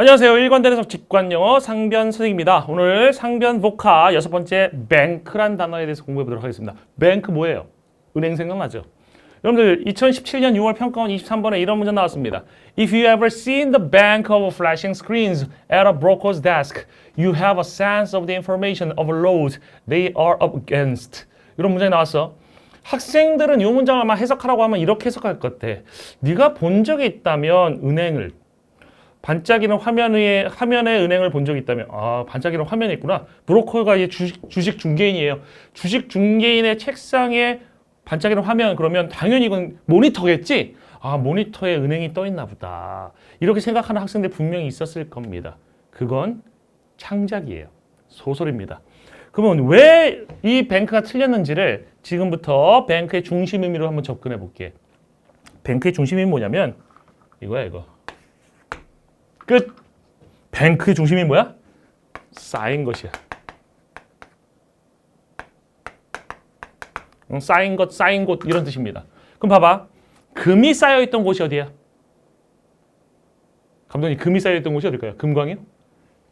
안녕하세요. 일관대에서 직관영어 상변 선생입니다. 오늘 상변 복화 여섯 번째 뱅크란 단어에 대해서 공부해 보도록 하겠습니다. 뱅크 뭐예요? 은행 생각나죠? 여러분들 2017년 6월 평가원 23번에 이런 문제 나왔습니다. If you ever seen the bank of flashing screens at a broker's desk, you have a sense of the information overload they are up against. 이런 문장이 나왔어. 학생들은 이 문장을 아마 해석하라고 하면 이렇게 해석할 것 같아. 네가 본 적이 있다면 은행을 반짝이는 화면 위에 화면에 은행을 본 적이 있다면 아 반짝이는 화면에 있구나. 브로커가 이제 주식, 주식 중개인이에요. 주식 중개인의 책상에 반짝이는 화면 그러면 당연히 이건 모니터겠지? 아 모니터에 은행이 떠 있나 보다. 이렇게 생각하는 학생들 분명히 있었을 겁니다. 그건 창작이에요. 소설입니다. 그러면 왜 이 뱅크가 틀렸는지를 지금부터 뱅크의 중심 의미로 한번 접근해 볼게. 뱅크의 중심 의미 뭐냐면 이거야 이거 끝. 뱅크의 중심이 뭐야? 쌓인 것이야. 응, 쌓인 것, 쌓인 곳 이런 뜻입니다. 그럼 봐봐. 금이 쌓여 있던 곳이 어디야? 감독님, 금이 쌓여 있던 곳이 어딜까요? 금광이요?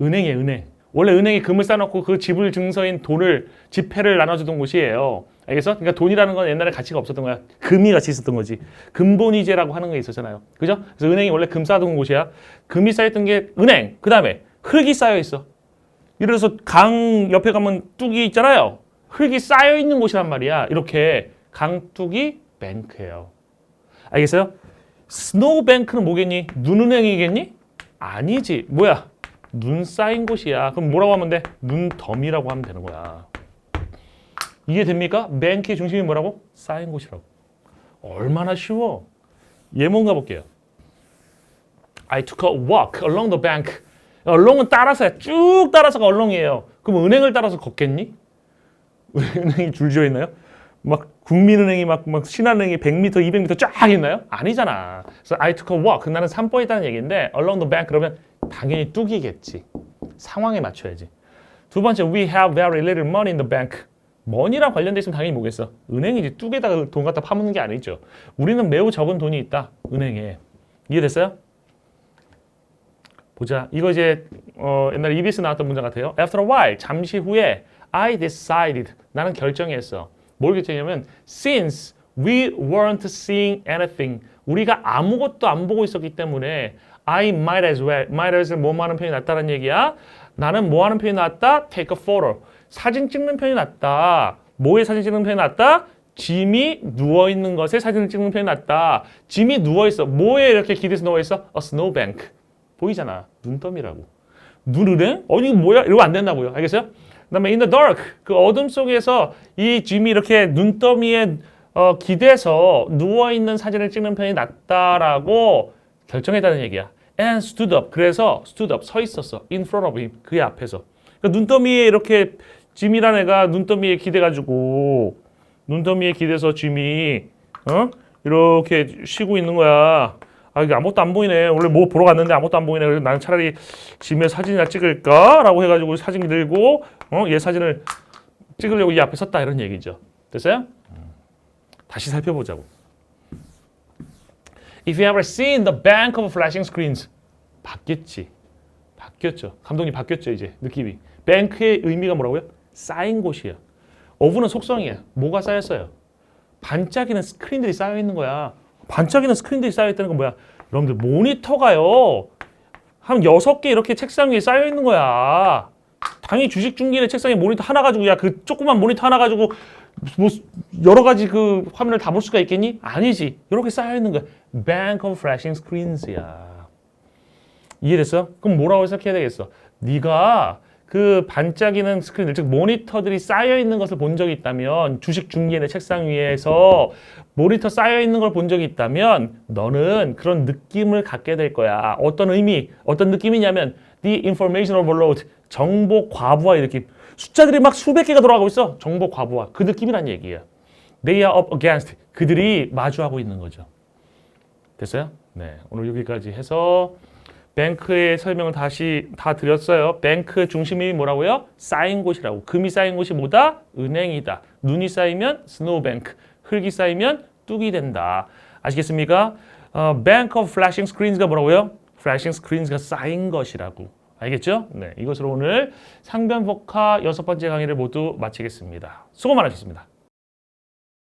은행이에요, 은행. 원래 은행에 금을 쌓아놓고 그 지불 증서인 돈을 지폐를 나눠주던 곳이에요. 알겠어? 그러니까 돈이라는 건 옛날에 가치가 없었던 거야. 금이 같이 있었던 거지. 금본위제라고 하는 게 있었잖아요. 그죠? 그래서 은행이 원래 금 쌓아둔 곳이야. 금이 쌓였던 게 은행. 그 다음에 흙이 쌓여 있어. 예를 들어서 강 옆에 가면 뚝이 있잖아요. 흙이 쌓여 있는 곳이란 말이야. 이렇게 강뚝이 뱅크예요. 알겠어요? 스노우 뱅크는 뭐겠니? 눈은행이겠니? 아니지. 뭐야? 눈 쌓인 곳이야. 그럼 뭐라고 하면 돼? 눈더미라고 하면 되는 거야. 이해됩니까? 뱅크의 중심이 뭐라고? 쌓인 곳이라고. 얼마나 쉬워. 예문 가볼게요. I took a walk along the bank. along은 따라서야. 쭉 따라서가 along이에요. 그럼 은행을 따라서 걷겠니? 은행이 줄지어 있나요? 막 국민은행이 막, 막 신한은행이 100m, 200m 쫙 있나요? 아니잖아. 그래서 I took a walk. 나는 산보에 있다는 얘기인데 along the bank 그러면 당연히 뚝이겠지. 상황에 맞춰야지. 두 번째, we have very little money in the bank. 머니랑 관련돼 있으면 당연히 뭐겠어? 은행이지 뚝에다가 돈 갖다 파묻는 게 아니죠. 우리는 매우 적은 돈이 있다. 은행에. 이해됐어요? 보자. 이거 이제 어, 옛날에 EBS 나왔던 문장 같아요. After a while, 잠시 후에 I decided. 나는 결정했어. 뭘 결정했냐면 since we weren't seeing anything. 우리가 아무것도 안 보고 있었기 때문에 I might as well. might as well 뭐 하는 편이 낫다는 얘기야. 나는 뭐 하는 편이 낫다? take a photo. 사진 찍는 편이 낫다. 뭐에 사진 찍는 편이 낫다? 짐이 누워 있는 것에 사진을 찍는 편이 낫다. 짐이 누워 있어. 뭐에 이렇게 기대서 누워 있어? A snowbank. 보이잖아. 눈더미라고. 눈은행? 어디 뭐야? 이러면 안 된다고요. 알겠어요? 그다음에 in the dark. 그 어둠 속에서 이 짐이 이렇게 눈더미에 어, 기대서 누워 있는 사진을 찍는 편이 낫다라고 결정했다는 얘기야. And stood up. 그래서 stood up 서 있었어. In front of him. 그의 앞에서. 그러니까 눈더미에 이렇게 짐이란 애가 눈더미에 기대가지고 눈더미에 기대서 짐이 어 이렇게 쉬고 있는 거야. 아 이게 아무것도 안 보이네. 원래 뭐 보러 갔는데 아무것도 안 보이네. 그래서 나는 차라리 짐에 사진이나 찍을까라고 해가지고 사진 들고 어 얘 사진을 찍으려고 이 앞에 섰다 이런 얘기죠. 됐어요? 다시 살펴보자고. If you ever seen the bank of flashing screens, 바뀌었지. 바뀌었죠. 감독님 바뀌었죠 이제 느낌이. 뱅크의 의미가 뭐라고요? 쌓인 곳이야. 어부는 속성이야. 뭐가 쌓였어요? 반짝이는 스크린들이 쌓여 있는 거야. 반짝이는 스크린들이 쌓여 있다는 건 뭐야? 여러분들 모니터가요. 한 여섯 개 이렇게 책상 위에 쌓여 있는 거야. 당연히 주식 중개인의 책상에 모니터 하나 가지고 야 그 조그만 모니터 하나 가지고 뭐 여러 가지 그 화면을 다 볼 수가 있겠니? 아니지. 이렇게 쌓여 있는 거야. Bank of flashing screens야. 이해됐어? 그럼 뭐라고 해석해야 되겠어? 네가 그 반짝이는 스크린들, 즉 모니터들이 쌓여 있는 것을 본 적이 있다면 주식 중개인의 책상 위에서 모니터 쌓여 있는 걸 본 적이 있다면 너는 그런 느낌을 갖게 될 거야. 어떤 의미, 어떤 느낌이냐면 the information overload, 정보 과부하의 느낌. 숫자들이 막 수백 개가 돌아가고 있어. 정보 과부하. 그 느낌이란 얘기야. They are up against. 그들이 마주하고 있는 거죠. 됐어요? 네. 오늘 여기까지 해서 뱅크의 설명을 다시 다 드렸어요. 뱅크 중심이 뭐라고요? 쌓인 곳이라고. 금이 쌓인 곳이 뭐다? 은행이다. 눈이 쌓이면 스노우뱅크. 흙이 쌓이면 뚝이 된다. 아시겠습니까? 어, Bank of Flashing Screens가 뭐라고요? flashing screens가 쌓인 것이라고. 알겠죠? 네, 이것으로 오늘 상변복화 여섯 번째 강의를 모두 마치겠습니다. 수고 많으셨습니다.